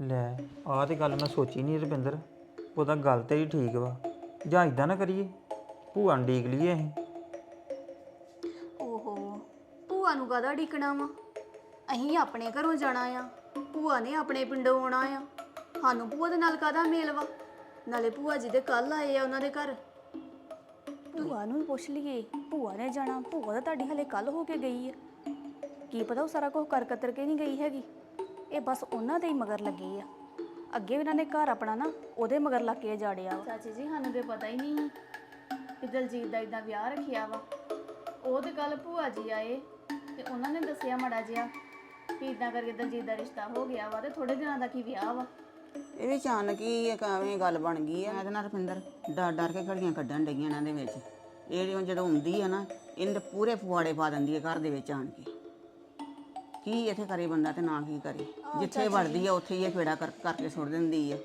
ਲੈ ਆਹ ਤੇ ਗੱਲ ਮੈਂ ਸੋਚੀ ਨਹੀਂ ਰੁਪਿੰਦਰ। ਉਹਦਾ ਗੱਲ ਤੇ ਹੀ ਠੀਕ ਵਾ। ਜਾਂ ਇਦਾਂ ਨਾ ਕਰੀਏ ਭੂਆ ਨੂੰ ਡੀਕ ਲਈਏ ਅਸੀਂ। ਓਹੋ ਭੂਆ ਨੂੰ ਕਾਹਦਾ ਢੀਕਣਾ ਵਾ? ਅਸੀਂ ਆਪਣੇ ਘਰੋਂ ਜਾਣਾ ਆ। ਭੂਆ ਨੇ ਆਪਣੇ ਪਿੰਡੋਂ ਆਉਣਾ ਆ। ਸਾਨੂੰ ਭੂਆ ਦੇ ਨਾਲ ਕਾਹਦਾ ਮੇਲ ਵਾ? ਨਾਲੇ ਭੂਆ ਜੀ ਦੇ ਕੱਲ ਆਏ ਆ ਉਹਨਾਂ ਦੇ ਘਰ। ਭੂਆ ਨੂੰ ਵੀ ਪੁੱਛ ਲਈਏ ਭੂਆ ਨੇ ਜਾਣਾ। ਭੂਆ ਤਾਂ ਤੁਹਾਡੀ ਹਲੇ ਕੱਲ ਹੋ ਕੇ ਗਈ ਆ। ਕੀ ਪਤਾ ਉਹ ਸਾਰਾ ਕੁਝ ਕਰ ਕਤਰ ਕੇ ਨਹੀਂ ਗਈ ਹੈਗੀ। ਇਹ ਬਸ ਉਹਨਾਂ ਦੇ ਹੀ ਮਗਰ ਲੱਗੀ ਆ। ਅੱਗੇ ਵੀ ਇਹਨਾਂ ਨੇ ਘਰ ਆਪਣਾ ਨਾ ਉਹਦੇ ਮਗਰ ਲੱਗ ਕੇ ਜਾੜਿਆ ਵਾ। ਚਾਚੀ ਜੀ ਸਾਨੂੰ ਤੇ ਪਤਾ ਹੀ ਨਹੀਂ ਕਿ ਦਲਜੀਤ ਦਾ ਇਦਾਂ ਵਿਆਹ ਰੱਖਿਆ ਵਾ। ਉਹ ਤੇ ਕੱਲ ਭੂਆ ਜੀ ਆਏ ਤੇ ਉਹਨਾਂ ਨੇ ਦੱਸਿਆ ਮੜਾ ਜਿਹਾ ਕਿ ਇਦਾਂ ਕਰਕੇ ਦਲਜੀਤ ਦਾ ਰਿਸ਼ਤਾ ਹੋ ਗਿਆ ਵਾ ਤੇ ਥੋੜੇ ਦਿਨਾਂ ਦਾ ਕੀ ਵਿਆਹ ਵਾ। ਇਹ ਵੀ ਅਚਾਨਕ ਹੀ ਇੱਕ ਐਵੇਂ ਗੱਲ ਬਣ ਗਈ ਆ। ਇਹਦੇ ਨਾਲ ਰੁਪਿੰਦਰ ਡਰ ਡਰ ਕੇ ਘੜੀਆਂ ਕੱਢਣ ਡਈਆਂ ਇਹਨਾਂ ਦੇ ਵਿੱਚ। ਇਹ ਜਿਹੜੀ ਜਦੋਂ ਹੁੰਦੀ ਆ ਨਾ ਇਹਨੇ ਤਾਂ ਪੂਰੇ ਫੁਆੜੇ ਪਾ ਦਿੰਦੀ ਹੈ ਘਰ ਦੇ ਵਿੱਚ ਆਣ ਕੇ। ਕੀ ਇੱਥੇ ਕਰੇ ਬੰਦਾ ਤੇ ਨਾ ਕੀ ਕਰੇ? ਜਿੱਥੇ ਵੜਦੀ ਆ ਉੱਥੇ ਹੀ ਇਹ ਫੇੜਾ ਕਰ ਕਰਕੇ ਸੁੱਟ ਦਿੰਦੀ ਆ।